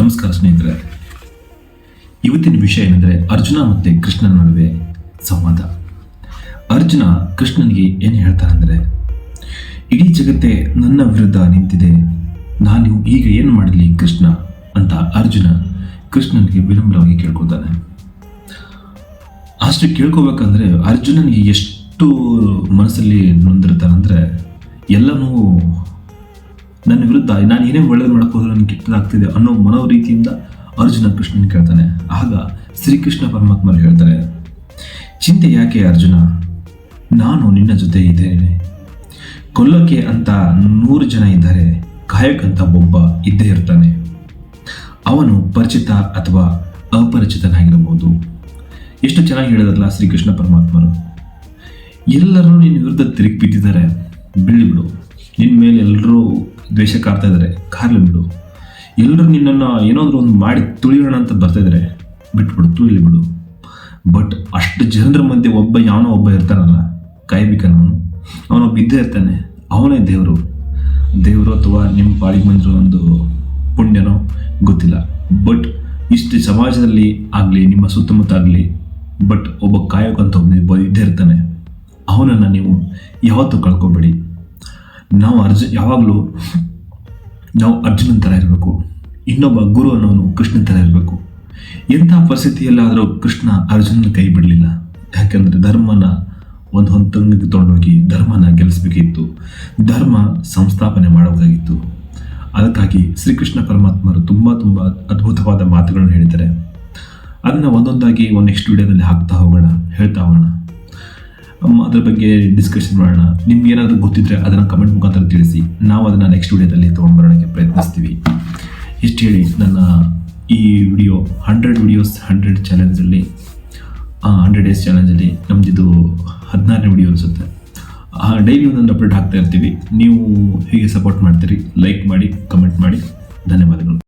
ನಮಸ್ಕಾರ ಸ್ನೇಹಿತರೆ. ಇವತ್ತಿನ ವಿಷಯ ಏನಂದರೆ ಅರ್ಜುನ ಮತ್ತು ಕೃಷ್ಣನ ನಡುವೆ ಸಂವಾದ. ಅರ್ಜುನ ಕೃಷ್ಣನಿಗೆ ಏನು ಹೇಳ್ತಾರೆ ಅಂದರೆ, ಇಡೀ ಜಗತ್ತೇ ನನ್ನ ವಿರುದ್ಧ ನಿಂತಿದೆ. ನಾನು ಈಗ ಏನು ಮಾಡಲಿ ಕೃಷ್ಣ? ಅಂತ ಅರ್ಜುನ ಕೃಷ್ಣನಿಗೆ ವಿನಮ್ರವಾಗಿ ಕೇಳ್ಕೊತಾನೆ ಅಷ್ಟು ಕೇಳ್ಕೋಬೇಕಂದ್ರೆ ಅರ್ಜುನನಿಗೆ ಎಷ್ಟು ಮನಸ್ಸಲ್ಲಿ ನೊಂದಿರ್ತಾನಂದ್ರೆ ಎಲ್ಲನೂ ನನ್ನ ವಿರುದ್ಧ ನಾನು ಏನೇ ಒಳ್ಳೇದು ಮಾಡಕ್ಕೆ ಹೋದ್ರೆ ನನಗೆ ಕೆಟ್ಟದಾಗ್ತಿದೆ ಅನ್ನೋ ಮನೋ ರೀತಿಯಿಂದ ಅರ್ಜುನ ಕೃಷ್ಣನ್ ಕೇಳ್ತಾನೆ. ಆಗ ಶ್ರೀಕೃಷ್ಣ ಪರಮಾತ್ಮರು ಹೇಳ್ತಾರೆ, ಚಿಂತೆ ಯಾಕೆ ಅರ್ಜುನ? ನಾನು ನಿನ್ನ ಜೊತೆ ಇದ್ದೇನೆ. ಕೊಲ್ಲೋಕೆ ಅಂತ ನೂರು ಜನ ಇದ್ದಾರೆ ಕಾಯಕ್ಕಂತ ಒಬ್ಬ ಇದ್ದೇ ಇರ್ತಾನೆ. ಅವನು ಪರಿಚಿತ ಅಥವಾ ಅಪರಿಚಿತನಾಗಿರಬಹುದು. ಎಷ್ಟು ಚೆನ್ನಾಗಿ ಹೇಳಿದ್ರಲ್ಲ ಶ್ರೀಕೃಷ್ಣ ಪರಮಾತ್ಮರು. ಎಲ್ಲರೂ ನಿನ್ನ ವಿರುದ್ಧ ತಿರುಗಿ ಬಿದ್ದಿದ್ದಾರೆ ಬಿಡು ನಿನ್ನ ಮೇಲೆ ಎಲ್ಲರೂ ದ್ವೇಷ ಕಾರ್ತಾ ಇದ್ದಾರೆ. ಕಾರ್ಲಿ ಬಿಡು. ಎಲ್ಲರೂ ನಿನ್ನನ್ನು ಏನಾದರೂ ಒಂದು ಮಾಡಿ ತುಳಿಯೋಣ ಅಂತ ಬರ್ತಾ ಇದ್ದಾರೆ. ಬಿಟ್ಬಿಡು, ತುಳಿಲಿ ಬಿಡು. ಬಟ್ ಅಷ್ಟು ಜನರ ಮಧ್ಯೆ ಒಬ್ಬ ಯಾವನೋ ಒಬ್ಬ ಇರ್ತಾನಲ್ಲ ಕಾಯ್ಬೇಕನ್ನು ಅವನೊಬ್ಬ ಇದ್ದೇ ಇರ್ತಾನೆ. ಅವನೇ ದೇವರು. ದೇವರು ಅಥವಾ ನಿಮ್ಮ ಪಾಳಿಗೆ ಬಂದಿರೋ ಒಂದು ಪುಣ್ಯನೋ ಗೊತ್ತಿಲ್ಲ. ಬಟ್ ಇಷ್ಟು ಸಮಾಜದಲ್ಲಿ ಆಗಲಿ, ನಿಮ್ಮ ಸುತ್ತಮುತ್ತ ಆಗಲಿ, ಬಟ್ ಒಬ್ಬ ಕಾಯೋಕಂತ ಒಬ್ಬ ಇದ್ದೇ ಇರ್ತಾನೆ. ಅವನನ್ನು ನೀವು ಯಾವತ್ತೂ ಕಳ್ಕೊಬೇಡಿ. ನಾವು ಅರ್ಜುನ್ ಯಾವಾಗಲೂ ನಾವು ಅರ್ಜುನನ ಥರ ಇರಬೇಕು. ಇನ್ನೊಬ್ಬ ಗುರು ಅನ್ನೋನು ಕೃಷ್ಣನ ಥರ ಇರಬೇಕು. ಎಂಥ ಪರಿಸ್ಥಿತಿಯಲ್ಲಾದರೂ ಕೃಷ್ಣ ಅರ್ಜುನನ ಕೈ ಬಿಡಲಿಲ್ಲ. ಯಾಕೆಂದರೆ ಧರ್ಮನ ಒಂದು ಹೊಂತಂಗಿಗೆ ತೊಗೊಂಡೋಗಿ ಧರ್ಮನ ಗೆಲ್ಲಿಸಬೇಕಿತ್ತು ಧರ್ಮ ಸಂಸ್ಥಾಪನೆ ಮಾಡಬೇಕಾಗಿತ್ತು ಅದಕ್ಕಾಗಿ ಶ್ರೀಕೃಷ್ಣ ಪರಮಾತ್ಮರು ತುಂಬ ತುಂಬ ಅದ್ಭುತವಾದ ಮಾತುಗಳನ್ನು ಹೇಳಿದ್ದಾರೆ. ಅದನ್ನು ಒಂದೊಂದಾಗಿ ಒಂದು ನೆಕ್ಸ್ಟ್ ವಿಡಿಯೋದಲ್ಲಿ ಹಾಕ್ತಾ ಹೋಗೋಣ, ಹೇಳ್ತಾ ಹೋಗೋಣ. ಅದ್ರ ಬಗ್ಗೆ ಡಿಸ್ಕಷನ್ ಮಾಡೋಣ. ನಿಮ್ಗೆ ಏನಾದರೂ ಗೊತ್ತಿದ್ರೆ ಅದನ್ನು ಕಮೆಂಟ್ ಮುಖಾಂತರ ತಿಳಿಸಿ. ನಾವು ಅದನ್ನು ನೆಕ್ಸ್ಟ್ ವಿಡಿಯೋದಲ್ಲಿ ತೊಗೊಂಡು ಪ್ರಯತ್ನಿಸ್ತೀವಿ. ಇಷ್ಟು ಹೇಳಿ, ನನ್ನ ಈ ವಿಡಿಯೋ ಹಂಡ್ರೆಡ್ ವಿಡಿಯೋಸ್ ಹಂಡ್ರೆಡ್ ಚಾಲೆಂಜಲ್ಲಿ ಹಂಡ್ರೆಡ್ ಡೇಸ್ ಚಾಲೆಂಜಲ್ಲಿ ನಮ್ಮದಿದು ಹದಿನಾರನೇ ವಿಡಿಯೋ ಅನಿಸುತ್ತೆ. ಡೈಲಿ ಒಂದೊಂದು ಅಪ್ಡೇಟ್ ಹಾಕ್ತಾ ಇರ್ತೀವಿ. ನೀವು ಹೀಗೆ ಸಪೋರ್ಟ್ ಮಾಡ್ತೀರಿ ಲೈಕ್ ಮಾಡಿ ಕಮೆಂಟ್ ಮಾಡಿ. ಧನ್ಯವಾದಗಳು.